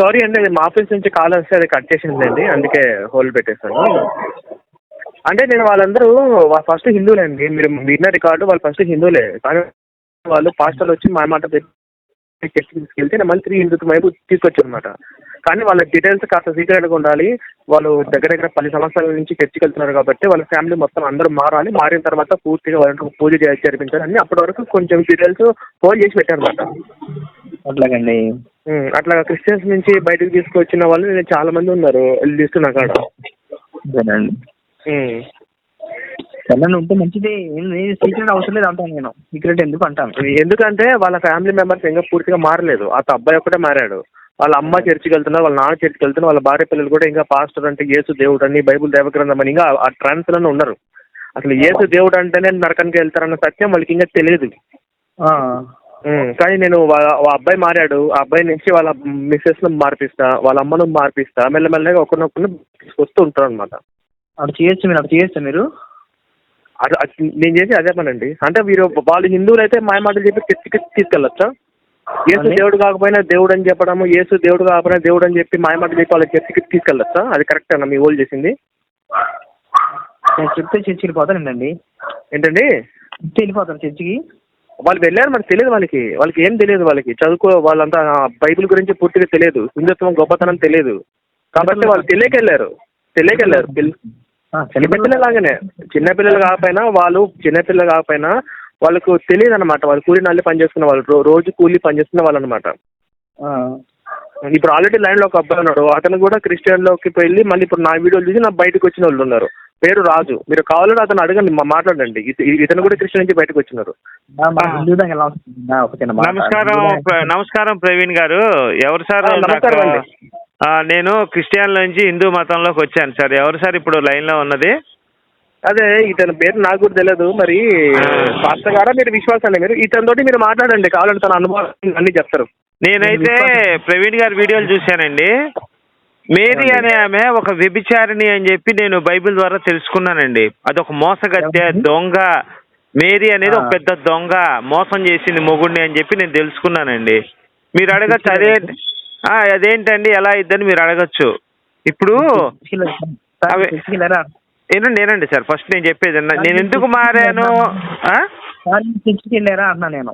Sorry అండి అది మా ఆఫీస్ నుంచి కాల్ వస్తే అది కట్ చేసిందండి అందుకే హోల్డ్ పెట్టేశాను. అంటే నేను వాళ్ళందరూ ఫస్ట్ హిందువులే అండి మీరు విన్న రికార్డు వాళ్ళు ఫస్ట్ హిందువులే. కానీ వాళ్ళు పాస్టర్లు వచ్చి మా మాట చర్చి తీసుకెళ్తే నేను మళ్ళీ తిరిగి హిందుత్వం వైపు తీసుకొచ్చాను కానీ వాళ్ళ డీటెయిల్స్ కాస్త సీక్రెట్గా ఉండాలి. వాళ్ళు దగ్గర దగ్గర పది సంవత్సరాల నుంచి చర్చికి వెళ్తున్నారు కాబట్టి వాళ్ళ ఫ్యామిలీ మొత్తం అందరూ మారాలి. మారిన తర్వాత పూర్తిగా వాళ్ళకి పూజ చేయ- జరిపించాలి అన్ని అప్పటి వరకు కొంచెం డీటెయిల్స్ హోల్డ్ చేసి పెట్టారనమాట అట్లాగండి. అట్లా క్రిస్టియన్స్ నుంచి బయటకు తీసుకొచ్చిన వాళ్ళు నేను చాలా మంది ఉన్నారు లిస్ట్ నా కాడ. ఉంటే మంచిది. సీక్రెట్ అవసరం లేదు అంటాను నేను. సీక్రెట్ ఎందుకు అంటాను? ఎందుకంటే వాళ్ళ ఫ్యామిలీ మెంబర్స్ ఇంకా పూర్తిగా మారలేదు. ఆ అబ్బాయి ఒకటే మారాడు. వాళ్ళ అమ్మ చర్చికి వెళ్తున్నారు వాళ్ళ నాన్న చర్చికి వెళ్తున్నారు వాళ్ళ భార్య పిల్లలు కూడా ఇంకా పాస్టర్ అంటే యేసు దేవుడు అని బైబుల్ దేవగ్రంథం అని ఇంకా ఆ ట్రాన్స్లోనే ఉన్నారు. అసలు యేసు దేవుడు అంటేనే నరకానికి వెళ్తారన్న సత్యం వాళ్ళకి ఇంకా తెలియదు. కానీ నేను వా- ఆ అబ్బాయి మారాడు. ఆ అబ్బాయి నుంచి వాళ్ళ మిస్సెస్ను మార్పిస్తా వాళ్ళ అమ్మను మార్పిస్తా మెల్లమెల్లగా ఒకరినొకరిని తీసుకొస్తూ ఉంటారు అనమాట అటు చేయొచ్చు మీరు? అటు చేయొచ్చు మీరు? అది అది- నేను చేసి అదే పనండి. అంటే వీరు వాళ్ళు హిందువులు అయితే మాయ మాటలు చెప్పి తీసుకెళ్ళొచ్చా? యేసు అంటే? దేవుడు కాకపోయినా దేవుడు అని చెప్పడము యేసు దేవుడు కాకపోయినా దేవుడు అని చెప్పి మాయ మాటలు చెప్పి వాళ్ళ చర్చికి తీసుకెళ్ళొచ్చా? అది కరెక్ట్ అన్న మీ ఓళ్ళు చేసింది? నేను చెప్తే చర్చికి వెళ్ళిపోతానండి ఏంటండి? చెప్తే వెళ్ళిపోతాను చర్చికి. వాళ్ళు వెళ్ళారు మనకు తెలియదు వాళ్ళకి. వాళ్ళకి ఏం తెలియదు వాళ్ళకి. చదువుకో వాళ్ళంతా బైబిల్ గురించి పూర్తిగా తెలియదు. హిందుత్వం గొప్పతనం తెలియదు. కాబట్టి వాళ్ళు తెలియకెళ్ళారు. తెలియకెళ్ళారు. పిల్ల- ఆ, చిన్నపిల్ల- చిన్నపిల్లలాగానే చిన్నపిల్లలు కాకపోయినా వాళ్ళు చిన్నపిల్లలు కాకపోయినా వాళ్ళకు తెలియదు అనమాట వాళ్ళు కూలీ నల్లి పని చేసుకున్న వాళ్ళు రోజు కూలీ పని చేసుకున్న వాళ్ళు అనమాట ఇప్పుడు ఆల్రెడీ లైన్లో ఒక అబ్బాయి ఉన్నాడు. అతను కూడా క్రిస్టియన్లోకి వెళ్ళి మళ్ళీ ఇప్పుడు నా వీడియోలు చూసి నా బయటకు వచ్చిన వాళ్ళు ఉన్నారు. పేరు రాజు. మీరు కావాలంటే అతను అడగండి మాట్లాడండి. ఇత- ఇతను కూడా క్రిస్టియన్ నుంచి బయటకు వచ్చినారు. నమస్కారం నమస్కారం ప్రవీణ్ గారు. ఎవరు సార్? నేను క్రిస్టియన్ నుంచి హిందూ మతంలోకి వచ్చాను సార్. ఎవరు సార్ ఇప్పుడు లైన్లో ఉన్నది? అదే ఇతని పేరు నాకు కూడా తెలియదు మరి పాస్టర్ గారా? మీరు విశ్వాసాన్ని మీరు. ఇతని తోటి మీరు మాట్లాడండి. కావాలంటే తన అనుభవం అన్ని చెప్తారు. నేనైతే ప్రవీణ్ గారి వీడియోలు చూశానండి. మేరీ అనే ఆమె ఒక వ్యభిచారిణి అని చెప్పి నేను బైబిల్ ద్వారా తెలుసుకున్నానండి. అదొక మోసగత్తె దొంగ. మేరీ అనేది ఒక. పెద్ద దొంగ మోసం చేసింది మొగుడిని అని చెప్పి నేను తెలుసుకున్నానండి. మీరు అడగచ్చు అదే అదేంటండి? ఎలా ఇద్దని మీరు అడగచ్చు. ఇప్పుడు నేనండి సార్. ఫస్ట్ నేను చెప్పేది. నేను ఎందుకు మారాను?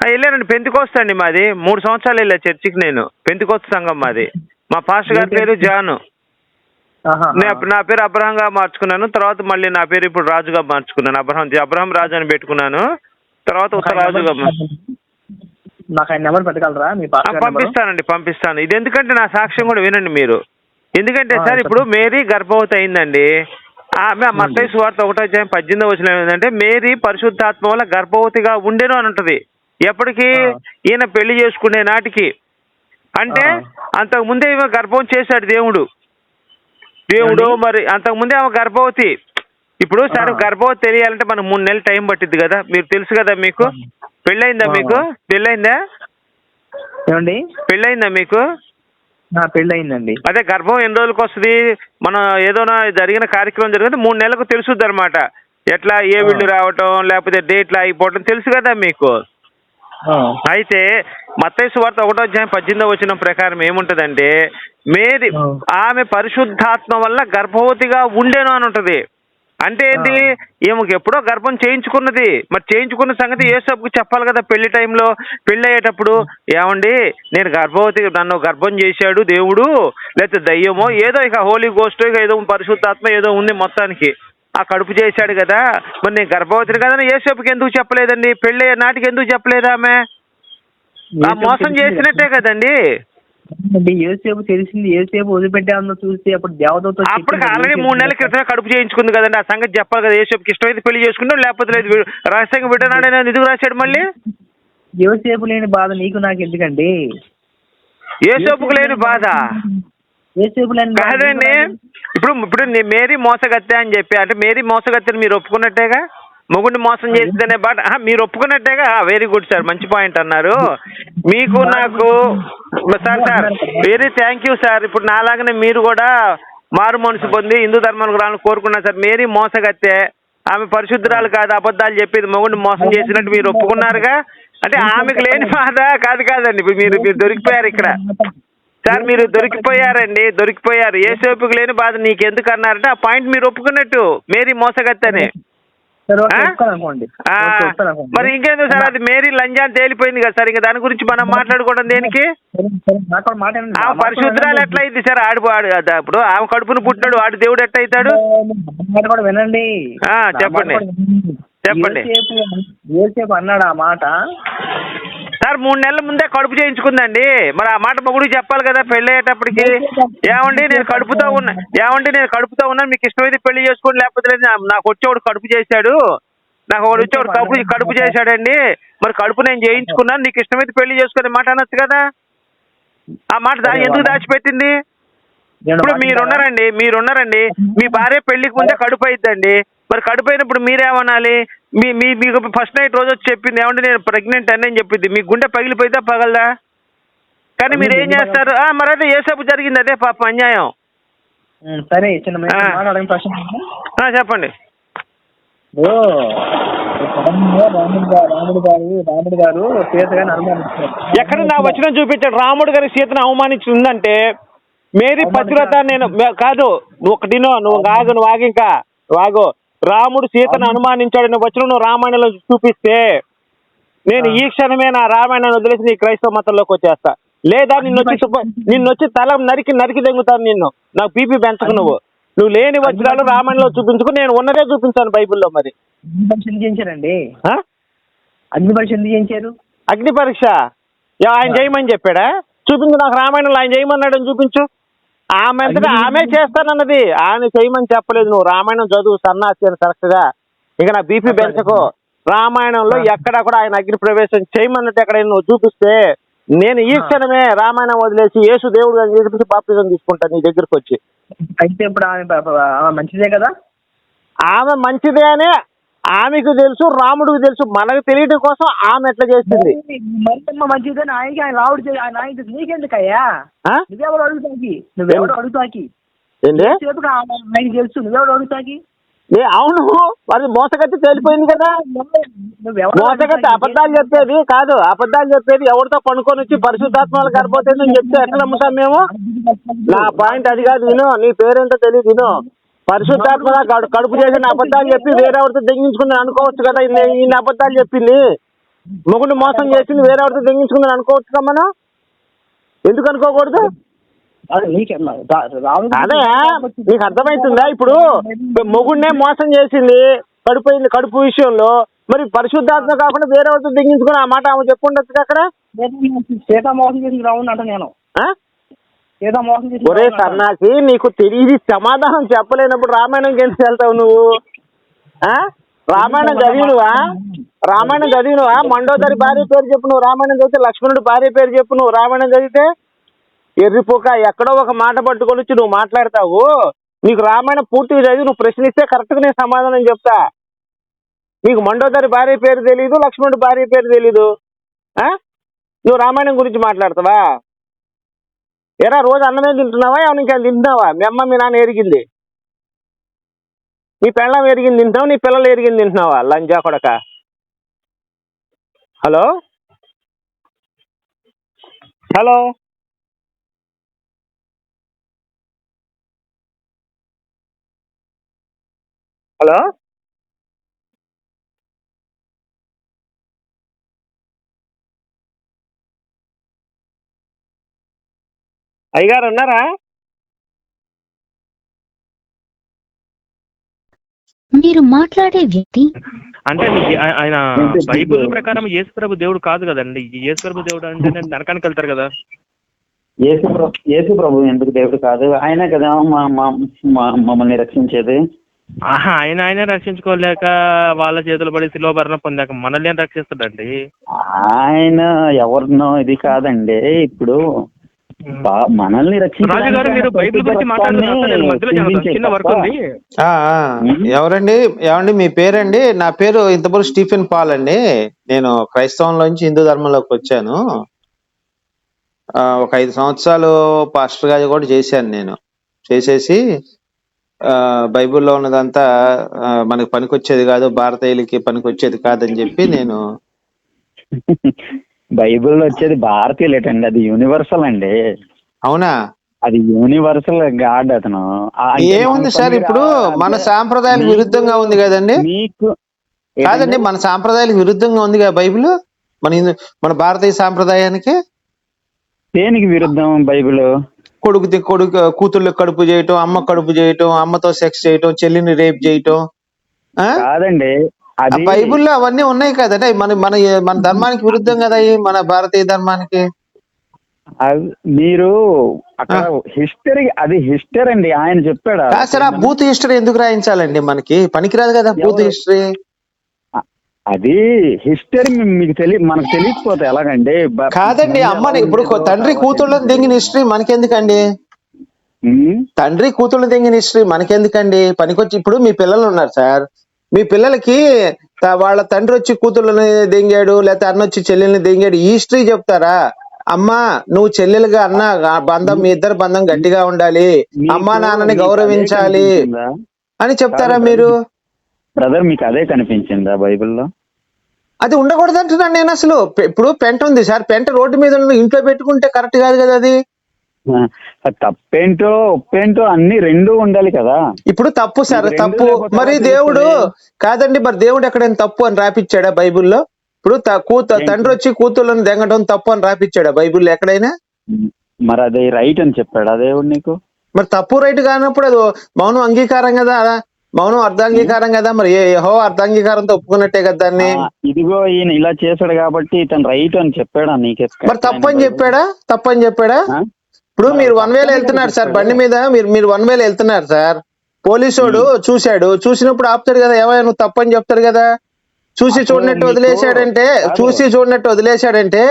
వెళ్ళానండి. పెంతుకోస్తా అండి మాది. మూడు సంవత్సరాలు వెళ్ళా చర్చికి నేను. పెంతుకోస్త సంఘం మాది. మా పాస్టర్ గారి పేరు జాను. నా పేరు అబ్రహంగా మార్చుకున్నాను తర్వాత మళ్ళీ నా పేరు ఇప్పుడు రాజుగా మార్చుకున్నాను. అబ్రహం అబ్రహం రాజు అని పెట్టుకున్నాను. తర్వాత ఉత్తర రాజుగా మా- నాకు ఆయన నెంబర్ పెట్టగలరా? మీ? పంపిస్తానండి పంపిస్తాను. ఇది ఎందుకంటే నా సాక్ష్యం కూడా వినండి మీరు. ఎందుకంటే సార్ ఇప్పుడు. మేరీ గర్భవతి అయిందండి. ఆమె మత్తయి సువార్త ఒకటో అధ్యాయం పద్దెనిమిది వచ్చిన ఏంటంటే మేరీ పరిశుద్ధాత్మ వల్ల గర్భవతిగా ఉండేను అని ఉంటది. ఎప్పటికి. ఈయన పెళ్ళి చేసుకునే నాటికి అంటే. అంతకు ముందే ఈమె గర్భం చేశాడు దేవుడు దేవుడు? మరి అంతకు ముందే ఆమె గర్భవతి ఇప్పుడు సరే. గర్భవతి తెలియాలంటే మనం మూడు నెలలు టైం పట్టింది కదా మీరు తెలుసు కదా మీకు. పెళ్ళయిందా ఆ. మీకు పెళ్ళయిందా ఏమండి పెళ్ళయిందా మీకు నా పెళ్ళి అయిందండి అదే గర్భం ఎన్ని రోజులకు వస్తుంది మనం ఏదోనా జరిగిన కార్యక్రమం జరిగితే మూడు నెలలకు తెలుసుద్ది అనమాట ఎట్లా ఏ వీళ్ళు రావటం లేకపోతే డేట్లు అయిపోవటం తెలుసు కదా మీకు. అయితే మత్తయి వార్త ఒకటో అధ్యాయం పద్దెనిమిదో వచ్చిన ప్రకారం ఏముంటదంటే మేరీ ఆ. ఆమె పరిశుద్ధాత్మ వల్ల గర్భవతిగా ఉండేను అని ఉంటది. అంటే ఏంటి ఈమెకి ఎప్పుడో గర్భం చేయించుకున్నది. మరి చేయించుకున్న సంగతి ఏసబ్బుకి చెప్పాలి కదా పెళ్ళి టైంలో. పెళ్ళి అయ్యేటప్పుడు ఏమండి? నేను గర్భవతి నన్ను గర్భం చేశాడు దేవుడు లేకపోతే దయ్యమో ఏదో ఇక హోలీ గోస్ట్ ఇక ఏదో పరిశుద్ధాత్మ ఏదో ఉంది మొత్తానికి. ఆ కడుపు చేశాడు కదా. మరి నేను గర్భవతిని కదా ఏసబ్బుకి ఎందుకు చెప్పలేదండి? పెళ్ళి అయ్యే నాటికి ఎందుకు చెప్పలేదు ఆమె? ఆ మోసం చేసినట్టే కదండి. ఏసేపు తెలిసింది. ఏసేపు వదిలిపెట్టామో చూస్తే అప్పుడు దేవతతో అప్పటికి ఆల్రెడీ మూడు నెలల క్రితమే కడుపు చేయించుకుంది కదండి. ఆ సంగతి చెప్పాలి కదా ఏసోపుకి ఇష్టమైతే పెళ్ళి చేసుకుంటాం లేకపోతే లేదు. రహస్యంగా బిడ్డనాడని ఎందుకు రాశాడు మళ్ళీ? ఏసేపు లేని బాధ నీకు నాకు ఎందుకండి? ఏసోపుకు లేని బాధ ఏసేపు లేని బాధ నీకు కాదండి. ఇప్పుడు ఇప్పుడు మేరీ మోసగత్తె అని చెప్పి అంటే మేరీ మోసగత్తెని మీరు ఒప్పుకున్నట్టేగా? మొగుడిని మోసం చేసిందనే బాట మీరు ఒప్పుకున్నట్టేగా? వెరీ గుడ్ సార్ మంచి పాయింట్ అన్నారు. మీకు నాకు sir sir very thank you sir ఇప్పుడు నాలాగనే మీరు కూడా మారు మనసు పొంది హిందూ ధర్మానికి రావాలని కోరుకున్నారు సార్ మేరీ మోసగత్తె ఆమె పరిశుద్ధురాలు కాదు అబద్ధాలు చెప్పేది మొగుడిని మోసం చేసినట్టు మీరు ఒప్పుకున్నారుగా? అంటే ఆమెకు లేని బాధ కాదు కాదండి. ఇప్పుడు మీరు మీరు దొరికిపోయారు ఇక్కడ. సార్ మీరు దొరికిపోయారండి దొరికిపోయారు. ఏ సేపుకు లేని బాధ నీకెందుకు అన్నారంటే ఆ పాయింట్ మీరు ఒప్పుకున్నట్టు మేరీ మోసగత్తని. మరి ఇంకేందుకు సార్ అది మేరీ లంజా అని తేలిపోయింది కదా సార్ ఇంకా దాని గురించి మనం మాట్లాడుకోవడం దేనికి? వినండి. ఎట్లా అయింది సార్ ఆడు అప్పుడు ఆమె కడుపును పుట్టినాడు ఆడు దేవుడు ఎట్లా అవుతాడు వినండి. చెప్పండి. చెప్పండి. అన్నాడు ఆ మాట? సార్ మూడు నెలల ముందే కడుపు చేయించుకుందండి. మరి ఆ మాట మొగుడికి చెప్పాలి కదా పెళ్ళి అయ్యేటప్పటికి ఏమండి నేను కడుపుతో ఉన్నా ఏమండి నేను కడుపుతో ఉన్నా మీకు ఇష్టమైతే పెళ్ళి చేసుకోండి లేకపోతే నాకు వచ్చేవాడు కడుపు చేశాడు. నాకు ఒకడు వచ్చేవాడు కడుపు కడుపు చేశాడండి. మరి కడుపు నేను చేయించుకున్నాను నీకు ఇష్టమైతే పెళ్ళి చేసుకునే మాట అనొచ్చు కదా. ఆ మాట ఎందుకు దాచిపెట్టింది? ఇప్పుడు మీరున్నారండి మీరున్నారండి. మీ భార్య పెళ్ళికి ముందే కడుపు అయిద్దండి. మరి కడుపు అయినప్పుడు మీరేమనాలి? మీ మీ మీకు ఫస్ట్ నైట్ రోజు వచ్చి చెప్పింది ఏమంటే నేను ప్రెగ్నెంట్ అని చెప్పింది. మీ గుండె పగిలిపోయితే పగలదా? కానీ మీరు ఏం చేస్తారు? ఆ, మరి అదే ఏ సబ్బు జరిగింది అదే పాపం అన్యాయం. సరే చెప్పండి. రాముడు గారు రాముడు గారు సీత గారిని అనుమానించారు. ఎక్కడ నా వచనం చూపించాడు. రాముడు గారి సీతను అవమానించిందంటే మేరీ పతివ్రత నేను కాదు నువ్వు ఒకటినో నువ్వు ఆగు నువ్వు ఆగు ఇంకా. నువ్వు ఆగు. రాముడు సీతను అనుమానించాడని వచనం నువ్వు రామాయణంలో చూపిస్తే నేను ఈ క్షణమే నా రామాయణాన్ని వదిలేసి నీ క్రైస్తవ మతంలోకి వచ్చేస్తా. లేదా నిన్ను వచ్చి నిన్ను వచ్చి తల నరికి నరికి దెంగుతాను నిన్ను. నాకు బీపీ పెంచకు నువ్వు. నువ్వు లేని వచనాలు రామాయణంలో చూపించుకు నేను ఉన్నదే చూపించాను బైబిల్లో మరి. అగ్ని పరీక్ష ఎందుకు చేయించారండి? ఆ? అగ్ని పరీక్ష ఎందుకు చేయించారు? అగ్ని పరీక్ష? యా, ఆయన చేయమని చెప్పాడా? చూపించు నాకు రామాయణంలో ఆయన చేయమన్నాడని చూపించు. ఆమె అంతటా ఆమె చేస్తానన్నది. ఆయన చేయమని చెప్పలేదు నువ్వు. రామాయణం చదువు సన్నాసి అని కరెక్ట్గా ఇక నా బీపీ పెంచకు. రామాయణంలో ఎక్కడ కూడా ఆయన అగ్ని ప్రవేశం చేయమన్నట్టు ఎక్కడైనా నువ్వు చూపిస్తే నేను ఈ క్షణమే రామాయణం వదిలేసి యేసు దేవుడు అని చెప్పి బాప్తిజం తీసుకుంటాను నీ దగ్గరకు వచ్చి అయితే ఇప్పుడు ఆమె ఆమె మంచిదే కదా? ఆమె మంచిదే అని ఆమెకు తెలుసు రాముడికి తెలుసు మనకు తెలియడం కోసం ఆమె ఎట్లా చేసింది? మరిమ్మ మంచిదని ఆయనకి ఆయన రావుడు ఆయన ఆయన నీకెందుకయ్యా? నువ్వెవరు అడుగుతాకి? నువ్వెవరు అడుగుతాకి? ఆయనకి తెలుసు నువ్వెవరు అడుగుతాకి? ఏ అవును మరి మోసగత్తి తేలిపోయింది కదా? మోసగత్తి? అబద్ధాలు చెప్పేది కాదు అబద్ధాలు చెప్పేది ఎవరితో పనుకొని వచ్చి పరిశుద్ధాత్మలు గర్భవతి అని చెప్తే ఎట్లా నమ్ముతాం మేము? నా పాయింట్ అది కాదు విను నీ పేరేంటో తెలియదు విను. పరిశుద్ధాత్మ కడు- కడుపు చేసిన అబద్ధాలు చెప్పి వేరేవాడితో దెంగించుకుంది అనుకోవచ్చు కదా. ఈయన అబద్ధాలు చెప్పింది. మొగుడు మోసం చేసింది వేరేవాడితో దెంగించుకుందని అనుకోవచ్చు కదా మనం? ఎందుకు అనుకోకూడదు? అది నీకు అర్థమవుతుందా ఇప్పుడు మొగుడినే మోసం చేసింది కడుపోయింది కడుపు విషయంలో. మరి పరిశుద్ధాత్మ కాకుండా వేరే వాళ్ళతో దిగించుకుని ఆ మాట ఆమె చెప్పుండొచ్చు అక్కడ? మోసం చేసిన రావుడు అంట నేను. సీత మోసం ఒరే. సన్నాసి నీకు తెలియదు సమాధానం చెప్పలేనప్పుడు రామాయణంకి ఎందుకు వెళ్తావు నువ్వు. ఆ? రామాయణం చదివినువా రామాయణం? చదివినువా మండోదరి భార్య పేరు చెప్పు నువ్వు. రామాయణం చదివితే లక్ష్మణుడు భార్య పేరు చెప్పు నువ్వు. రామాయణం చదివితే ఎర్రిపోక ఎక్కడో ఒక మాట పట్టుకొని వచ్చి నువ్వు మాట్లాడతావు. నీకు రామాయణం పూర్తిగా చదివి నువ్వు ప్రశ్నిస్తే కరెక్ట్గా నేను సమాధానం చెప్తా. నీకు మండోదరి భార్య పేరు తెలీదు లక్ష్మణుడు భార్య పేరు తెలీదు. ఆ? నువ్వు రామాయణం గురించి మాట్లాడతావా? ఎరా రోజు అన్నమే తింటున్నావా? ఏమైనా ఇంకా తింటున్నావా? మీ అమ్మ మీ నాన్న ఎరిగింది నీ పెళ్ళం ఎరిగింది తింటున్నావా? నీ పిల్లలు ఎరిగింది తింటున్నావా? లంజా కొడక. హలో? హలో? హలో? అయ్యగారు ఉన్నారా? మీరు మాట్లాడే వ్యక్తి అంటే ఆయన బైబిల్ ప్రకారం యేసుప్రభు దేవుడు కాదు కదండి. యేసుప్రభు దేవుడు అంటే నరకానికి వెళ్తారు కదా. యేసు ప్రభు యేసు ప్రభు ఎందుకు దేవుడు కాదు? ఆయనే కదా మా మా- మా- మమ్మల్ని రక్షించేది. ఆహా ఆయన ఆయనే రక్షించుకోలేక వాళ్ళ చేతులు పడి శిలో భరణ పొందాక మనల్ని ఏం రక్షిస్తాడండి? ఆయన ఎవరినో ఇది కాదండి. ఇప్పుడు మనల్ని రాజు గారు మీరు బైబిల్ గురించి మాట్లాడుతున్నారు నేను మధ్యలో చిన్న- చిన్న వర్క్ ఉంది. ఆ, ఆ. ఎవరండి? ఏమండి? మీ పేరండి? నా పేరు ఇంతవరకు స్టీఫెన్ పాల్ అండి. నేను క్రైస్తవంలోంచి హిందూ ధర్మంలోకి వచ్చాను. ఆ, ఒక ఐదు సంవత్సరాలు పాస్టర్ గారు కూడా చేశాను నేను. చేసేసి ఆ, బైబిల్లో ఉన్నదంతా మనకి పనికొచ్చేది కాదు భారతీయులకి పనికొచ్చేది కాదని చెప్పి నేను బైబిల్లో వచ్చేది భారతీయులేటండి అది యూనివర్సల్ అండి. అవునా? అది యూనివర్సల్ గాడ్ అతను. ఏముంది సార్ ఇప్పుడు? మన సాంప్రదాయాలకు విరుద్ధంగా ఉంది కదండి. మీకు కాదండి? మన సాంప్రదాయాలకు విరుద్ధంగా ఉంది కదా బైబిల్? మన మన భారతీయ సాంప్రదాయానికి? దేనికి విరుద్ధం బైబిల్? కొడుకు కొడుకు కూతుర్లకు కడుపు చేయటం అమ్మ కడుపు చేయటం అమ్మతో సెక్స్ చేయటం చెల్లిని రేప్ చేయటం? కాదండి. బైబిల్లో అవన్నీ ఉన్నాయి కదండి అవి మన మన మన ధర్మానికి విరుద్ధం కదా మన భారతీయ ధర్మానికి? మీరు అక్కడ హిస్టరీ అది హిస్టరీ అండి ఆయన చెప్పాడు? కాదు సార్ ఆ బూత్ హిస్టరీ ఎందుకు రాయించాలండి మనకి? పనికిరాదు కదా బూత్? హిస్టరీ అది హిస్టరీ మీకు తెలియ మనకు తెలియకపోతే ఎలాగండి? కాదండి ఎలా ఇప్పుడు తండ్రి కూతుళ్ళని దింగిన హిస్టరీ మనకెందుకండి? తండ్రి కూతుళ్ళని దింగిన హిస్టరీ మనకెందుకండి? పనికొచ్చి ఇప్పుడు మీ పిల్లలు ఉన్నారు సార్. మీ పిల్లలకి వాళ్ళ తండ్రి వచ్చి కూతుళ్ళని దెంగాడు లేకపోతే అన్న వచ్చి చెల్లెల్ని దెంగాడు ఈ హిస్టరీ చెప్తారా? అమ్మా నువ్వు చెల్లెలుగా అన్న బంధం మీ ఇద్దరు బంధం గట్టిగా ఉండాలి. అమ్మా నాన్నని గౌరవించాలి? అని చెప్తారా మీరు? బ్రదర్ మీకు అదే కనిపించిందా బైబిల్లో? అది ఉండకూడదు అంటున్నాను నేను అసలు. ఇప్పుడు పెంట ఉంది సార్. పెంట రోడ్డు మీద ఇంట్లో పెట్టుకుంటే కరెక్ట్ కాదు కదా అది? తప్పేంటో ఒప్పేంటో అన్ని రెండు ఉండాలి కదా. ఇప్పుడు తప్పు సార్ తప్పు. మరి దేవుడు? కాదండి మరి దేవుడు ఎక్కడైనా తప్పు అని రాపిచ్చాడా బైబిల్లో? ఇప్పుడు కూత? తండ్రి వచ్చి కూతుళ్ళని దెంగడం తప్పు అని రాపిచ్చాడా బైబిల్లో ఎక్కడైనా? మరి అది రైట్ అని చెప్పాడు అదేవుడు నీకు? మరి తప్పు రైట్ కానప్పుడు అది మౌనం అంగీకారం కదా మౌనం అర్ధాంగీకారం కదా మరి ఏ యెహోవా అర్ధాంగీకారంతో ఒప్పుకున్నట్టే కదా దాన్ని? ఇదిగో ఈయన ఇలా చేశాడు కాబట్టి ఇతను రైట్ అని చెప్పాడా నీకే మరి తప్పు అని చెప్పాడా? తప్పు అని చెప్పాడా? ఇప్పుడు మీరు వన్ వేలో వెళ్తున్నారు సార్. బండి మీద మీరు మీరు వన్ వేలో వెళ్తున్నారు సార్. పోలీసోడు చూశాడు. చూసినప్పుడు ఆపుతాడు కదా ఏమయ్యా నువ్వు తప్పని చెప్తాడు కదా? చూసి చూడనట్టు వదిలేశాడంటే. చూసి చూడనట్టు వదిలేశాడంటే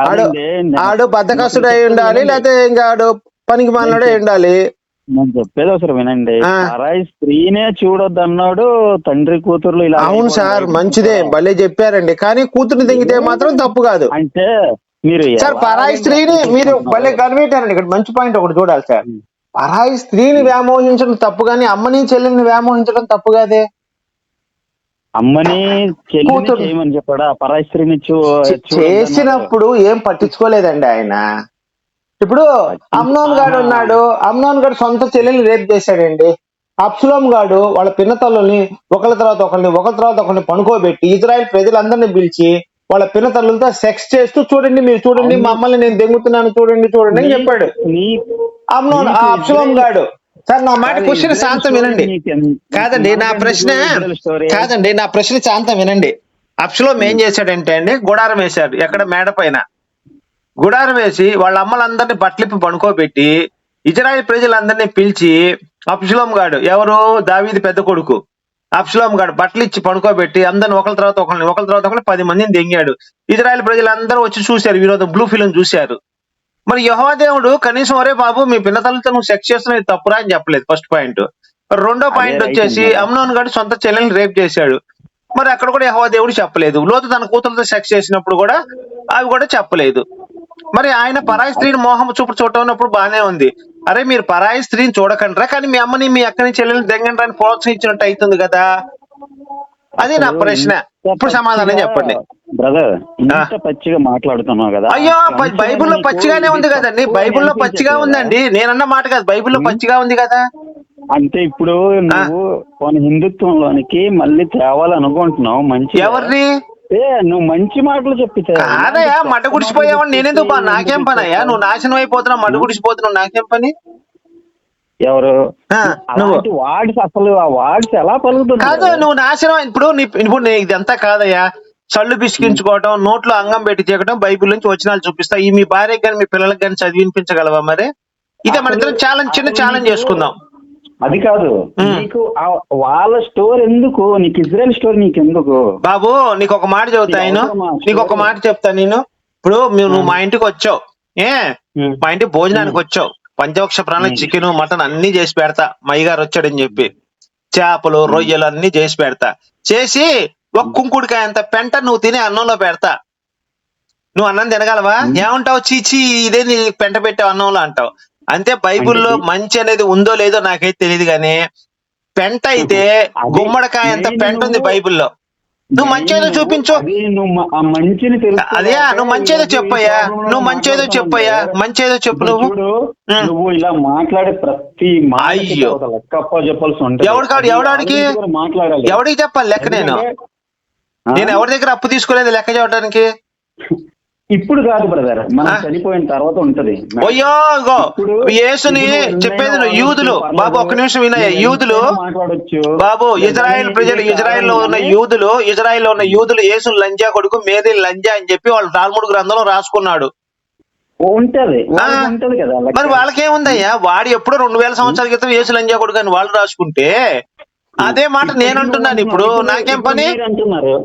ఆడు ఆడు బద్దకస్తుడు అయి ఉండాలి లేకపోతే ఇంకా ఆడు పనికి మాలినాడు అయి ఉండాలి. నేను చెప్పేది ఒకసారి వినండి. పరాయి స్త్రీనే చూడొద్దు అన్నాడు తండ్రి కూతుర్లు ఇలా అవును సార్ మంచిదే భలే చెప్పారండి. కానీ కూతుర్ని దిగితే మాత్రం తప్పు కాదు. అంటే మీరు సార్ పరాయి స్త్రీని మీరు? భలే కనిపెట్టారండి ఇక్కడ మంచి పాయింట్ ఒకటి చూడాలి సార్. పరాయి స్త్రీని వ్యామోహించడం తప్పు కానీ అమ్మని చెల్లిని వ్యామోహించడం తప్పు కాదే? అమ్మని చెల్లిని. చేయమని చెప్పాడా? పరాయి స్త్రీని. చేసినప్పుడు ఏం పట్టించుకోలేదండి ఆయన. ఇప్పుడు అమ్నోన్ గాడు ఉన్నాడు. అమ్నోన్ గాడు సొంత చెల్లెల్ని రేప్ చేశాడండి. అప్సులోం గాడు వాళ్ళ పిన్నతల్లుల్ని ఒకళ్ళ తర్వాత ఒకరిని ఒకళ్ళ తర్వాత ఒకరిని పనుకోబెట్టి ఇజ్రాయెల్ ప్రజలందరినీ పిలిచి వాళ్ళ పిన్నతల్లులతో సెక్స్ చేస్తూ చూడండి మీరు చూడండి మమ్మల్ని నేను దెంగుతున్నాను చూడండి చూడండి అని చెప్పాడు. అమ్నోన్ ఆ అప్సులోం గాడు. సార్ నా మాట క్వశ్చన్ శాంతం వినండి. కాదండి నా ప్రశ్న? కాదండి నా ప్రశ్న శాంతం వినండి. అప్సులోం ఏం చేశాడంటే అండి గుడారం వేశాడు ఎక్కడ మేడ పైన. గుడారం వేసి వాళ్ళ అమ్మలందరినీ బట్టలిప్పి పడుకోబెట్టి ఇజ్రాయెల్ ప్రజలందరినీ పిలిచి అప్సులోం గాడు ఎవరు? దావీది పెద్ద కొడుకు. అప్సులోం గాడు బట్టలు ఇచ్చి పడుకోబెట్టి అందరిని ఒకరి తర్వాత ఒకరిని ఒకరి తర్వాత ఒకరిని పది మందిని దెంగాడు. ఇజ్రాయెల్ ప్రజలందరూ వచ్చి చూశారు వినోదం బ్లూ ఫిలిం చూశారు. మరి యహోవా దేవుడు కనీసం ఒరే బాబు మీ పిల్లతలతో నువ్వు సెక్స్ చేస్తున్నది తప్పురా అని చెప్పలేదు ఫస్ట్ పాయింట్. రెండో పాయింట్ వచ్చేసి. అమ్నోన్ గారు సొంత చెల్లెల్ని రేప్ చేశాడు. మరి అక్కడ కూడా యహోవా దేవుడు చెప్పలేదు. లోతు తన కూతురుతో సెక్స్ చేసినప్పుడు కూడా అవి కూడా చెప్పలేదు. మరి ఆయన పరాయి స్త్రీని మోహం చూపు చూడటప్పుడు బానే ఉంది. అరే మీరు పరాయి స్త్రీని చూడకండిరా కానీ మీ అమ్మని మీ అక్కని చెల్లెల్ని దెంగండి అని ప్రోత్సహించినట్టు అవుతుంది కదా? అది నా ప్రశ్న. ఇప్పుడు సమాధానం చెప్పండి. బ్రదర్ పచ్చిగా మాట్లాడుతున్నావు కదా? అయ్యో బైబిల్లో పచ్చిగానే ఉంది కదండి బైబిల్లో? పచ్చిగా ఉందండి. నేనన్న మాట కాదు బైబిల్లో పచ్చిగా ఉంది కదా? అంటే ఇప్పుడు నువ్వు కొన్ని హిందుత్వంలోనికి మళ్ళీ తేవాలనుకుంటున్నావు మంచి ఎవరిని? ఏ నువ్వు మంచి మాటలు చెప్పితే కాదయ్యా మడ్డ గుడిసిపోయావని నేనెందుకు బా- నాకేం పని అయ్యా నువ్వు నాశనం అయిపోతున్నావు మడ్డ గుడిసిపోతున్నావు నాకేం పని? ఎవరు? నువ్వు. వాడ్స్ అసలు ఆ వాడ్స్ ఎలా పలుకుతున్నావు కాదు నువ్వు నాశనం ఇప్పుడు నీ ఇప్పుడు నీ ఇదంతా కాదయ్యా. చల్లు పిసికించుకోవటం నోట్లో అంగం పెట్టి చేయడం బైబిల్ నుంచి వచనాలు చూపిస్తా. ఈ మీ భార్యకి కానీ మీ పిల్లలకి కానీ చదివినిపించగలవా మరి? ఇదే మన ఇద్దరం ఛాలెంజ్ చిన్న ఛాలెంజ్ చేసుకుందాం. అది కాదు. నీకు వాళ్ళ స్టోర్ ఎందుకు? నీకు ఇజ్రాయెల్ స్టోర్ నీకు ఎందుకు బాబు నీకు ఒక మాట చెబుతా నేను? నీకు ఒక మాట చెప్తా నేను. ఇప్పుడు నువ్వు మా ఇంటికి వచ్చావు. ఏ. మా ఇంటికి భోజనానికి వచ్చావు. పంచవక్ష ప్రాణం చికెన్ మటన్ అన్ని చేసి పెడతా. మా అయ్యగారు వచ్చాడని చెప్పి. చేపలు రొయ్యలు అన్ని చేసి పెడతా. చేసి ఒక కుంకుడికాయ అంత పెంట నువ్వు తినే అన్నంలో పెడతా. నువ్వు అన్నం తినగలవా? ఏమంటావు? చీచి ఇదే నీ పెంట పెట్టావు అన్నంలో అంటావు. అంతే బైబిల్లో మంచి అనేది ఉందో లేదో నాకైతే తెలియదు కానీ పెంట అయితే గుమ్మడికాయ అంత పెంట ఉంది బైబిల్లో నువ్వు మంచేదో చూపించు మంచిని. అదే నువ్వు మంచేదో చెప్పయ్యా నువ్వు మంచేదో చెప్పయ్యా. మంచేదో చెప్పు నువ్వు. నువ్వు ఇలా మాట్లాడే ప్రతి అయ్యో. లెక్కప్ప చెప్పాల్సి ఉంటుంది ఎవడు కాడు, కూడా మాట్లాడాలి ఎవడికి చెప్పాలి లెక్క నేను? నేను ఎవరి దగ్గర అప్పు తీసుకోలేదు లెక్క చెప్పడానికి ఇప్పుడు కాదు బ్రదర్ మనం? చనిపోయిన తర్వాత ఉంటది. అయ్యో ఇగో ఇప్పుడు- యేసుని చెప్పేది యూదులు. బాబు ఒక్క నిమిషం వినయ్య. యూదులు బాబు ఇజ్రాయెల్ ప్రజలు ఇజ్రాయెల్లో ఉన్న యూదులు ఇజ్రాయెల్లో ఉన్న యూదులు యేసు లంజా కొడుకు మేరీ లంజా అని చెప్పి వాళ్ళు తాల్ముడు గ్రంథంలో రాసుకున్నాడు. ఉంటది. ఉంటది కదా. మరి వాళ్ళకేముందయ్యా? వాడు ఎప్పుడో రెండు వేల సంవత్సరాల క్రితం యేసు లంజా కొడుకు అని వాళ్ళు రాసుకుంటే అదే మాట నేను అంటున్నాను ఇప్పుడు. నాకేం పని? అంటున్నారు.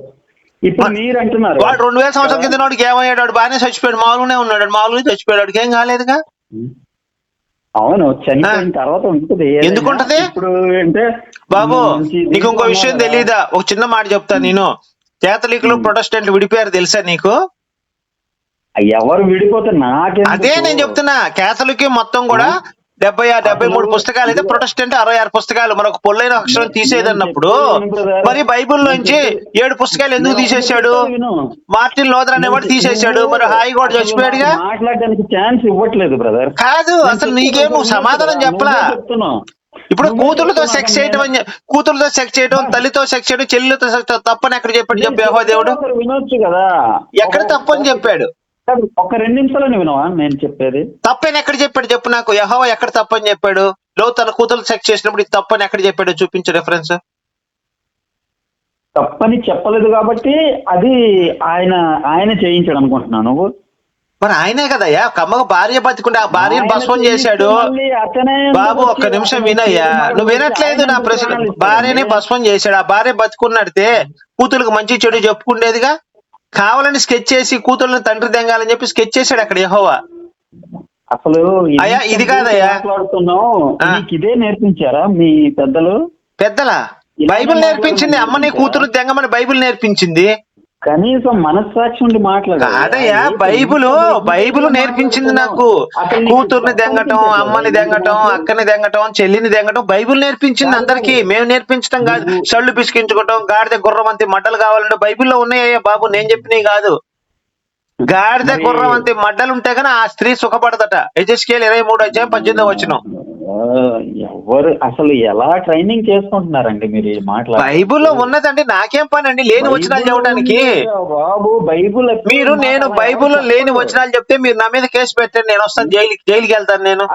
ఇప్పుడు మీరు అంటున్నారు. వాడు రెండు వేల సంవత్సరాల కింద వాడికి ఏమయ్యాడు? వాడు బాగానే చచ్చిపోయాడు. మామూలుగానే ఉన్నాడు. మామూలుగా చచ్చిపోయాడు. వాడికి ఏం కాలేదుగా? అవును చనిపోయిన తర్వాత ఉంటది. ఏదైనా. ఎందుకు ఉంటది? ఇప్పుడు అంటే బాబు నీకు ఇంకో విషయం. తెలీదా? ఒక చిన్న మాట చెప్తా నేను. కేథలిక్లు ప్రొటెస్టెంట్లు విడిపోయారు తెలుసా నీకు? ఎవరు విడిపోతే నాకే అదే నేను చెప్తున్నా. కేథలిక్ మొత్తం కూడా డెబ్బై ఆరు డెబ్బై మూడు పుస్తకాలు అయితే ప్రొటెస్టెంట్ అరవై ఆరు పుస్తకాలు మరి ఒక పొల్లైన అక్షరం తీసేదన్నప్పుడు మరి బైబిల్లోంచి ఏడు పుస్తకాలు ఎందుకు తీసేశాడు? మార్టిన్ లోదర్ అనేవాడు తీసేశాడు. మరి హాయి కూడా చచ్చిపోయాడుగా? మాట్లాడడానికి ఛాన్స్ ఇవ్వట్లేదు బ్రదర్. కాదు అసలు నీకేం నువ్వు సమాధానం చెప్పలా. ఇప్పుడు కూతురుతో సెక్స్ చేయడం అని కూతురుతో సెక్స్ చేయడం తల్లితో సెక్స్ చేయడం చెల్లితో సెక్స్ తప్పని ఎక్కడ చెప్పాడు చెప్పు దేవుడు? వినొచ్చు కదా. ఎక్కడ తప్పని చెప్పాడు? కాదు, ఒక రెండు నిమిషాలు వినవా? నేను చెప్పేది. తప్పని ఎక్కడ చెప్పాడు చెప్పు నాకు? యహోవా ఎక్కడ తప్పని చెప్పాడు? లో తన కూతురు సెక్స్ చేసినప్పుడు ఇది తప్పని ఎక్కడ చెప్పాడు? చూపించు రెఫరెన్స్ తప్పని చెప్పలేదు కాబట్టి అది ఆయన ఆయన చేయించాడు అనుకుంటున్నాను నువ్వు. మరి ఆయనే కదయ్యా కమ్మకు భార్య బతికుంటే ఆ భార్యను చేయించి చేశాడు. బాబు ఒక్క నిమిషం వినయ్యా. నువ్వు వినట్లేదు నా ప్రశ్న. భార్యని భస్మం చేశాడు. ఆ భార్య బతుకున్నడితే కూతురుకు మంచి చెడు చెప్పుకుండేదిగా కావాలని స్కెచ్ చేసి కూతుర్ని తండ్రి దెంగాలని చెప్పి స్కెచ్ చేశాడు అక్కడ యహోవా. అసలు అయ్యా, ఇది కాదయ్యా. మాట్లాడుతున్నావు? ఇదే నేర్పించారా మీ పెద్దలు? పెద్దలా? బైబిల్ నేర్పించింది అమ్మని కూతురు దెంగమని బైబిల్ నేర్పించింది. కనీసం మనస్సాక్షి ఉండి మాట్లాడాలి బైబుల్ బైబుల్ నేర్పించింది నాకు. కూతుర్ని దెంగటం అమ్మని దెంగటం అక్కని దెంగటం చెల్లిని దెంగటం బైబుల్ నేర్పించింది అందరికి. మేము నేర్పించడం కాదు. షళ్ళు పిసికించుకోవటం గాడిద గుర్రం అంతే మడ్డలు కావాలంటే బైబిల్లో ఉన్నాయ్యా బాబు. నేను చెప్పినవి కాదు. గాడిద గుర్రం అంతే మడ్డలు ఉంటే కానీ ఆ స్త్రీ సుఖపడదట. యజస్కేల్ ఇరవై మూడు అధ్యాయం పద్దెనిమిది వచ్చిన ఎవరు అసలు ఎలా ట్రైనింగ్ చేసుకుంటున్నారండి మీరు ఈ మాటలు? బైబిల్లో ఉన్నదండి నాకేం పని అండి లేని వచనాలు చెప్పడానికి. బాబు? బైబుల్ మీరు నేను? బైబిల్లో లేని వచనాలు చెప్తే మీరు నా మీద కేసు పెట్టండి నేను వస్తాను జైలుకి జైలుకి వెళ్తాను నేను.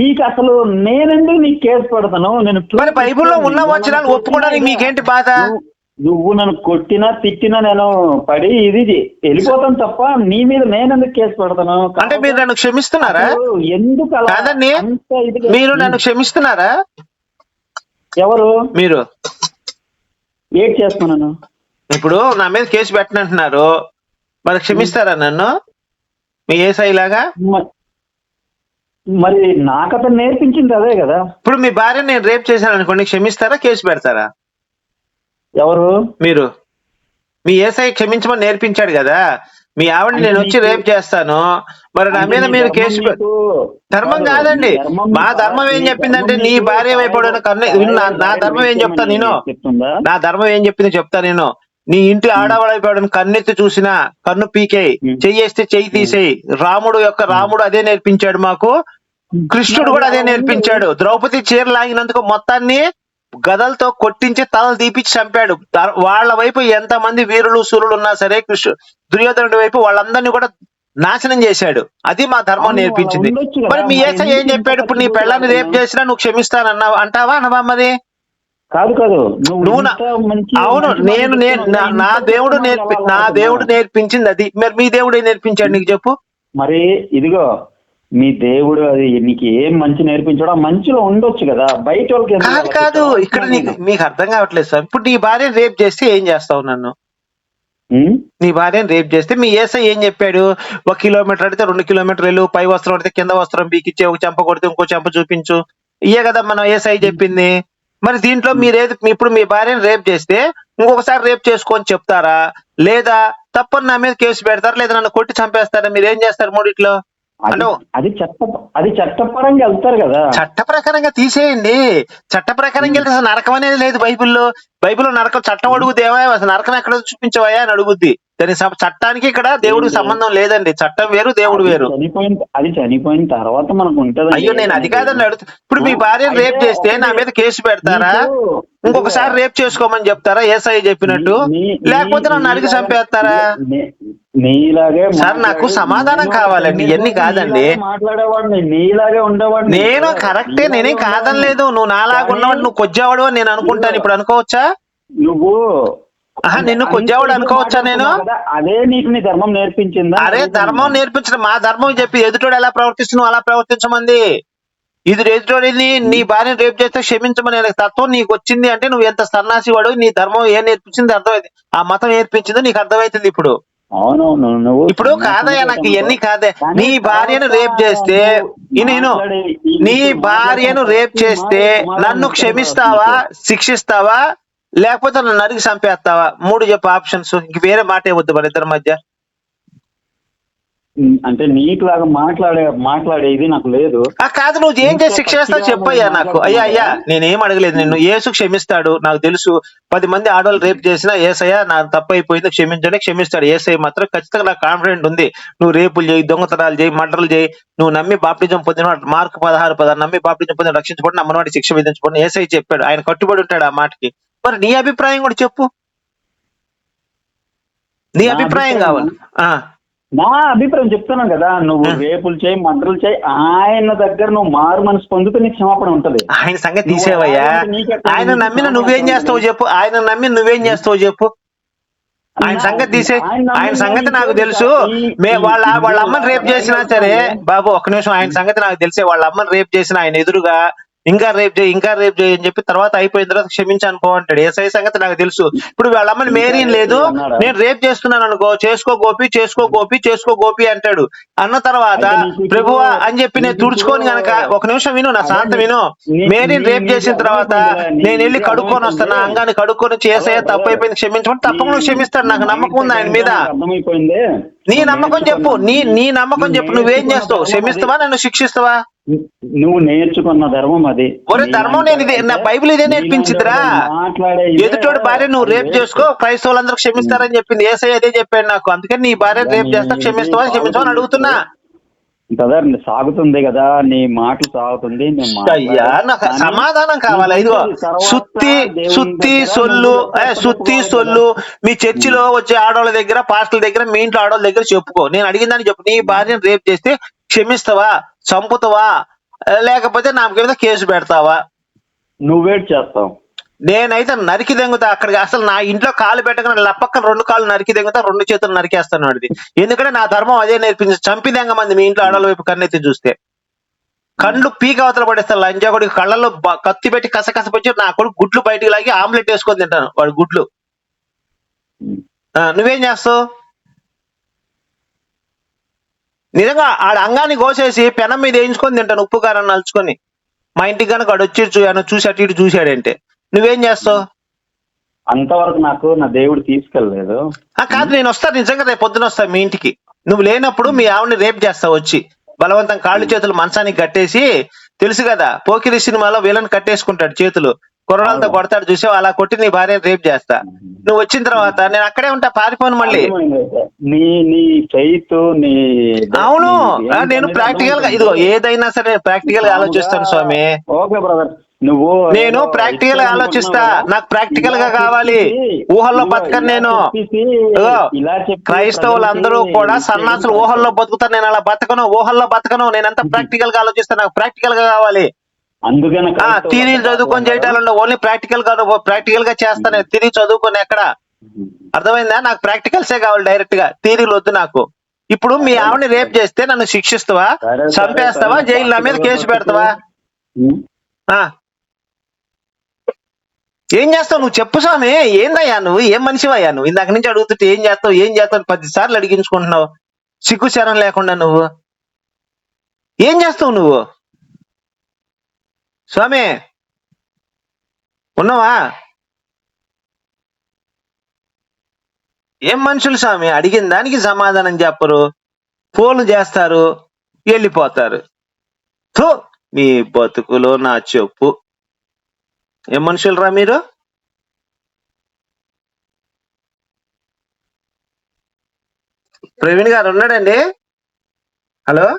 నీకు అసలు నేనెందుకు నీకు కేసు పెడతాను? నేను మరి బైబిల్లో ఉన్న వచనాలు ఒప్పుకోవడానికి మీకేంటి బాధ? నువ్వు- నన్ను కొట్టినా తిట్టినా నేను పడి ఇది వెళ్ళిపోతాను తప్ప నీ మీద నేనెందుకు కేసు పెడతాను? అంటే మీరు నన్ను క్షమిస్తున్నారా? ఎందుకు అలా కాదండి. మీరు నన్ను క్షమిస్తున్నారా? ఎవరు? మీరు. ఏడ్ చేస్తున్నాను ఇప్పుడు నా మీద కేసు పెట్టనంటున్నారు. మరి క్షమిస్తారా నన్ను? మీ ఏ లాగా? మరి నాకు అతను నేర్పించింది అదే కదా. ఇప్పుడు మీ భార్య నేను రేప్ చేశాను అనుకోండి క్షమిస్తారా? కేసు పెడతారా? ఎవరు? మీరు. మీ ఏసఐ క్షమించమని నేర్పించాడు కదా. మీ ఆవిడ నేను వచ్చి రేప్ చేస్తాను. మరి నా మీద మీరు కేసు ధర్మం కాదండి. మా ధర్మం ఏం చెప్పిందంటే నీ భార్య వైపు కన్ను నా- ధర్మం ఏం చెప్తా నేను? నా ధర్మం ఏం చెప్పింది చెప్తా నేను. నీ ఇంటి ఆడవాళ్ళైపోయాడు కన్నెత్తి చూసినా కన్ను పీకేయి. చెయ్యేస్తే చెయ్యి తీసేయి. రాముడు యొక్క రాముడు అదే నేర్పించాడు మాకు. కృష్ణుడు కూడా అదే నేర్పించాడు. ద్రౌపది చీర లాగినందుకు మొత్తాన్ని గదలతో కొట్టించి తలలు తీపిచ్చి చంపాడు. వాళ్ళ వైపు ఎంత మంది వీరులు సూరులు ఉన్నా సరే కృష్ణు దుర్యోధనుడి వైపు వాళ్ళందరినీ కూడా నాశనం చేశాడు. అది మా ధర్మం నేర్పించింది. మరి మీ ఏసై ఏం చెప్పాడు? ఇప్పుడు నీ పెళ్ళాన్ని రేపు చేసినా నువ్వు క్షమిస్తానన్నావు? అంటావా అనవా మరి? కాదు కాదు. నువ్వు అవును నేను నా- దేవుడు నేర్పి నా. దేవుడు నేర్పించింది అది. మరి మీ దేవుడు నేర్పించాడు నీకు చెప్పు? మరి ఇదిగో మీ దేవుడు అది నీకు ఏం మంచి నేర్పించాడో ఆ మంచిలో ఉండొచ్చు కదా. బయట వాళ్ళకి కాదు? ఇక్కడ నీకు మీకు అర్థం కావట్లేదు సార్. ఇప్పుడు నీ భార్య రేప్ చేస్తే ఏం చేస్తావు నన్ను? నీ భార్యను రేప్ చేస్తే మీ ఏసై ఏం చెప్పాడు? ఒక కిలోమీటర్ అడితే రెండు కిలోమీటర్ వెళ్ళు పై వస్త్రం అడితే కింద వస్త్రం బీకిచ్చే ఒక చెంప కొడితే ఇంకో చెంప చూపించు. ఇయే కదా మనం ఏసై చెప్పింది. మరి దీంట్లో మీరేది ఇప్పుడు మీ భార్యను రేప్ చేస్తే ఇంకొకసారి రేప్ చేసుకొని చెప్తారా? లేదా తప్పని నా మీద కేసు పెడతారా? లేదా నన్ను కొట్టి చంపేస్తారా? మీరు ఏం చేస్తారు మూడిట్లో? అది చట్ట అది చట్టపరంగా వెళ్తారు కదా. చట్ట ప్రకారంగా తీసేయండి. చట్ట ప్రకారంగా వెళ్తే అసలు నరకం అనేది లేదు బైబిల్లో. బైబిల్లో నరకం చట్టం అడుగుదేవా అసలు నరకం ఎక్కడ చూపించవా అని అడుగుద్ది. దాని చట్టానికి ఇక్కడ దేవుడికి సంబంధం లేదండి. చట్టం వేరు దేవుడు వేరు. చనిపోయిన అది చనిపోయిన తర్వాత మనకు ఉంటది అయ్యో నేను అది కాదని అడుగుతా ఇప్పుడు మీ భార్యను రేప్ చేస్తే నా మీద కేసు పెడతారా? ఇంకొకసారి రేప్ చేసుకోమని చెప్తారా? ఏసఐ చెప్పినట్టు? లేకపోతే నన్ను అడిగి చంపేస్తారా? నీలాగే సార్, నాకు సమాధానం కావాలండి. ఇవన్నీ కాదండి. మాట్లాడేవాడిని నీలాగే ఉండేవాడిని. నేను కరెక్టే నేనేం కాదనలేదు. నువ్వు నాలాగా ఉన్నవాడు నువ్వు కొజ్జావాడు అని నేను అనుకుంటాను. ఇప్పుడు అనుకోవచ్చా? నువ్వు నిన్ను కొజ్జావాడు అనుకోవచ్చా నేను? అదే నీకు నీ ధర్మం నేర్పించిందా? అరే ధర్మం నేర్పించడం మా ధర్మం చెప్పి ఎదుటోడు ఎలా ప్రవర్తిస్తున్నావు అలా ప్రవర్తించమంది. ఇది ఎదుటోడిని నీ భార్యను రేపు చేస్తే క్షమించమని తత్వం నీకు వచ్చింది అంటే నువ్వు ఎంత సన్నాసి వాడు నీ ధర్మం ఏం నేర్పించింది అర్థమైంది. ఆ మతం నేర్పించిందో నీకు అర్థమవుతుంది ఇప్పుడు. అవునవును నువ్వు ఇప్పుడు కాదయ్యా నాకు ఇవన్నీ కాదే. నీ భార్యను రేప్ చేస్తే నేను నీ భార్యను రేప్ చేస్తే నన్ను క్షమిస్తావా శిక్షిస్తావా? లేకపోతే నన్ను నరికి చంపేస్తావా? మూడు చెప్పు ఆప్షన్స్. ఇంక వేరే మాట వద్దు మన ఇద్దరి మధ్య. అంటే నీకు లాగా మాట్లాడే మాట్లాడేది నాకు లేదు. ఆ కాదు నువ్వు ఏం చేసి శిక్ష చేస్తావు చెప్పయ్యా నాకు. అయ్యా అయ్యా నేనేం అడగలేదు నిన్ను. యేసు క్షమిస్తాడు నాకు తెలుసు. పది మంది ఆడవాళ్ళు రేపు చేసినా ఏసయ్య నా తప్పు అయిపోయింది క్షమించండి క్షమిస్తాడు. ఏసఐ మాత్రం ఖచ్చితంగా నాకు కాన్ఫిడెంట్ ఉంది. నువ్వు రేపులు చేయి దొంగతనాలు చేయి మర్డర్లు చేయి. నువ్వు నమ్మి బాప్టిజం పొందిన మార్కు పదహారు పదహారు నమ్మి బాప్టిజం పొందిన రక్షించబడి నమ్మనవాడి శిక్ష విధించబడి ఏసఐ చెప్పాడు. ఆయన కట్టుబడి ఉంటాడు ఆ మాటకి. మరి నీ అభిప్రాయం కూడా చెప్పు. నీ అభిప్రాయం కావాలి. నా అభిప్రాయం చెప్తున్నాను కదా నువ్వు రేపులు చేయి మంటలు చేయి ఆయన దగ్గర నువ్వు మారు మనసు పొందితే నీకు క్షమాపణ ఉంటది. ఆయన సంగతి తీసేవయ్యా. ఆయన నమ్మిన నువ్వేం చేస్తావు చెప్పు. ఆయన నమ్మి నువ్వేం చేస్తావు చెప్పు. ఆయన సంగతి తీసే ఆయన సంగతి నాకు తెలుసు. మే వాళ్ళ వాళ్ళ అమ్మని రేప్ చేసినా సరే బాబు ఒక్క నిమిషం ఆయన సంగతి నాకు తెలిసే. వాళ్ళ అమ్మని రేప్ చేసిన ఆయన ఎదురుగా ఇంకా రేప్ చేయి ఇంకా రేప్ చేయి అని చెప్పి తర్వాత అయిపోయిన తర్వాత క్షమించాను పో అంటాడు. ఏసఐ సంగతి నాకు తెలుసు. ఇప్పుడు వాళ్ళ అమ్మని మేరీని లేదు. నేను రేప్ చేస్తున్నాను అనుకో చేసుకో గోపి చేసుకో గోపి చేసుకో గోపి అంటాడు. అన్న తర్వాత ప్రభువా అని చెప్పి నేను తుడుచుకొని గనక ఒక నిమిషం విను నా శాంత విను. మేరీని రేప్ చేసిన తర్వాత నేను వెళ్ళి కడుక్కొని వస్తాను. అంగాన్ని కడుక్కొని చేసే తప్పు అయిపోయింది క్షమించమని తప్పకుండా క్షమిస్తాడు. నాకు నమ్మకం ఉంది ఆయన మీద. నీ నమ్మకం చెప్పు. నీ నీ నమ్మకం చెప్పు. నువ్వేం చేస్తావు? క్షమిస్తావా? నన్ను శిక్షిస్తావా? నువ్వు నేర్చుకున్న ధర్మం అది. ఒరే ధర్మం నేను ఇదే నా బైబిల్ ఇదే నేర్పించిందిరా మాట్లాడే ఎదుటోడి భార్య నువ్వు రేప్ చేసుకో క్రైస్తవులందరూ క్షమిస్తారని చెప్పింది. ఏసై అదే చెప్పాడు నాకు. అందుకని నీ భార్య రేప్ చేస్తా క్షమిస్తావా అని అడుగుతున్నా. బ్రదర్ సాగుతుంది కదా నీ మాటలు సాగుతుంది. అయ్యా నాకు సమాధానం కావాలి. ఇదిగో సుత్తి సుత్తి సొల్లు సుత్తి సొల్లు మీ చర్చిలో వచ్చే ఆడవాళ్ళ దగ్గర పాస్టర్ల దగ్గర మీ ఇంట్లో ఆడవాళ్ళ దగ్గర చెప్పుకో. నేను అడిగిన దాన్ని చెప్పు. నీ భార్యను రేప్ చేస్తే క్షమిస్తావా? చంపుతావా? లేకపోతే నా మీద కేసు పెడతావా? నువ్వేట్ చేస్తావు. నేనైతే నరికి దెంగుతా అక్కడికి. అసలు నా ఇంట్లో కాలు పెట్టకుండా లప్పక్కన రెండు కాళ్ళు నరికి దెంగుతా రెండు చేతులు నరికేస్తాను వాడిది. ఎందుకంటే నా ధర్మం అదే నేర్పించి చంపి దెంగమంది మీ ఇంట్లో ఆడవాళ్ళ వైపు కన్నెత్తి చూస్తే. కళ్ళు పీక అవతల పడేస్తాను లంజా కొడుకు కళ్ళల్లో బ- కత్తి పెట్టి కసకస పెట్టి నా కొడుకు గుడ్లు బయటికి లాగి ఆమ్లెట్ వేసుకొని తింటాను వాడు గుడ్లు. ఆ, నువ్వేం చేస్తావు? నిజంగా ఆడ అంగాన్ని కోసేసి పెనం మీద వేయించుకొని తింటాను ఉప్పు కారం నలుచుకొని. మా ఇంటికి కనుక వాడు వచ్చి చూ- ఏమన్నా చూసి అటు ఇటు చూశాడంటే నువ్వేం చేస్తావు? అంతవరకు నాకు నా దేవుడు తీసుకెళ్ళలేదు. ఆ, కాదు నేను వస్తాను నిజంగా రేపు పొద్దున వస్తాను మీ ఇంటికి. నువ్వు లేనప్పుడు మీ ఆవిడని రేపు చేస్తావు వచ్చి. బలవంతం కాళ్ళు చేతులు మంచానికి కట్టేసి తెలుసు కదా పోకిరి సినిమాలో వీళ్ళని కట్టేసుకుంటాడు చేతులు. కొరడాలతో కొడతాడు చూసావు? అలా కొట్టి నీ భార్యని రేపు చేస్తా. నువ్వు వచ్చిన తర్వాత నేను అక్కడే ఉంటా పారిపోను మళ్ళీ. నీ నీ ఫెయిత్ నీ అవును. నేను ప్రాక్టికల్గా ఇదిగో ఏదైనా సరే ప్రాక్టికల్గా ఆలోచిస్తాను స్వామి. ఓకే బ్రదర్ నువ్వు నేను ప్రాక్టికల్గా ఆలోచిస్తా. నాకు ప్రాక్టికల్గా కావాలి. ఊహల్లో బతకను నేను. క్రైస్తవులు అందరూ కూడా సన్నాసులు ఊహల్లో బతుకుతారు. నేను అలా బతకను ఊహల్లో బతకను. నేను అంత ప్రాక్టికల్గా ఆలోచిస్తాను నాకు ప్రాక్టికల్గా కావాలి. అందుకని ఆ థీరీలు చదువుకొని చేయటాలు ఓన్లీ ప్రాక్టికల్గా ప్రాక్టికల్గా చేస్తాను. థీరీ చదువుకొని ఎక్కడ? అర్థమైందా? నాకు ప్రాక్టికల్సే కావాలి డైరెక్ట్గా. థీరీలు వద్దు నాకు. ఇప్పుడు మీ ఆవిడని రేప్ చేస్తే నన్ను శిక్షిస్తావా? చంపేస్తావా. జైలు నా మీద కేసు పెడతావా? ఏం చేస్తావు నువ్వు? చెప్పు స్వామి. ఏందయ్యా నువ్వు? ఏం మనిషివయ్యా నువ్వు? ఇందాక నుంచి అడుగుతుంటే ఏం చేస్తావు? ఏం చేస్తావు పది సార్లు అడిగించుకుంటున్నావు. సిగ్గు శరం లేకుండా నువ్వు. ఏం చేస్తావు నువ్వు? స్వామి ఉన్నావా? ఏం మనుషులు స్వామి? అడిగిన దానికి సమాధానం చెప్పరు. ఫోన్లు చేస్తారు వెళ్ళిపోతారు. తో మీ బతుకులో నా చెప్పు. ఏం మనుషులరా మీరు? ప్రవీణ్ గారు ఉన్నాడండి? హలో?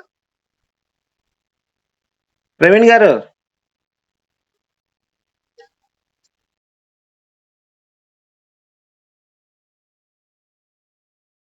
ప్రవీణ్ గారు?